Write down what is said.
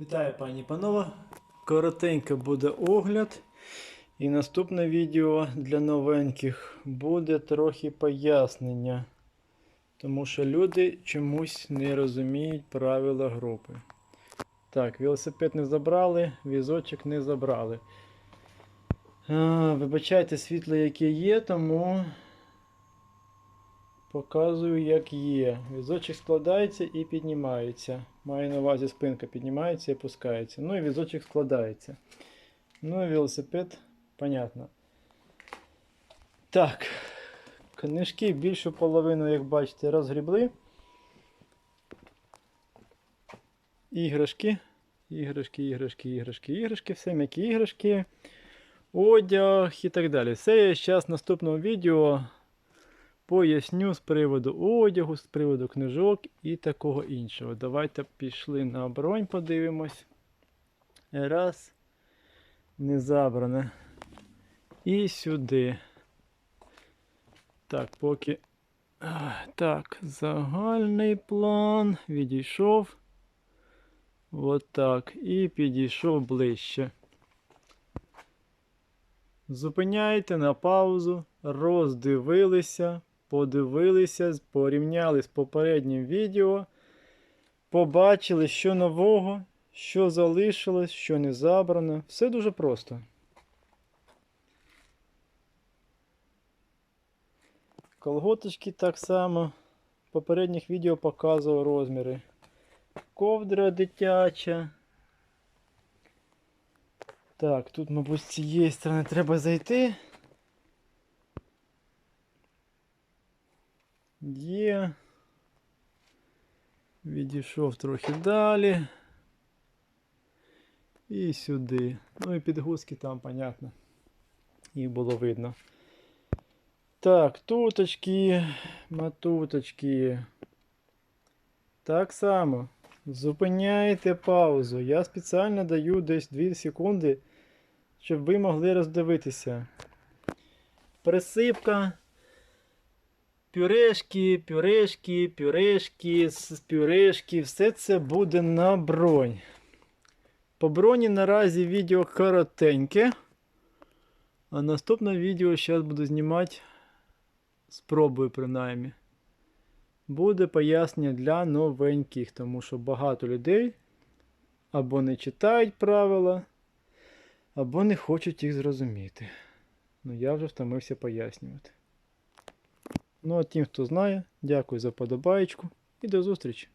Вітаю пані і панове. Коротенько буде огляд. І наступне відео для новеньких буде трохи пояснення. Тому що люди чомусь не розуміють правила групи. Так, велосипед не забрали, візочок не забрали. А, вибачайте світло, яке є, тому Показую, як є. Візочок складається і піднімається. Маю на увазі спинка піднімається і опускається. Ну і візочок складається. Ну і велосипед, понятно. Так. Книжки більшу половину, як бачите, розгрібли. Іграшки. Іграшки, іграшки, іграшки, іграшки, все м'які іграшки. Одяг і так далі. Все я зараз в наступному відео поясню з приводу одягу, з приводу книжок і такого іншого. Давайте пішли на бронь, подивимось. Раз. Не забране. І сюди. Так, поки. Так, загальний план. Відійшов. Отак. І підійшов ближче. Зупиняйте на паузу, роздивилися, подивилися, порівняли з попереднім відео, побачили, що нового, що залишилось, що не забрано. Все дуже просто. Колготочки так само. В попередніх відео показував розміри. Ковдра дитяча. Так, тут, мабуть, з цієї сторони треба зайти. Є. Відійшов трохи далі. І сюди. Ну і підгузки там, понятно. Їх було видно. Так, туточки, матуточки. Так само. Зупиняйте паузу. Я спеціально даю десь 2 секунди, щоб ви могли роздивитися. Присипка. Пюрешки, пюрешки, пюрешки, пюрешки, все це буде на бронь. По броні наразі відео коротеньке. А наступне відео зараз буду знімати. Спробую принаймні. Буде пояснення для новеньких, тому що багато людей або не читають правила, або не хочуть їх зрозуміти. Ну я вже втомився пояснювати. Ну а тим, хто знає, дякую за подобаєчку і до зустрічі!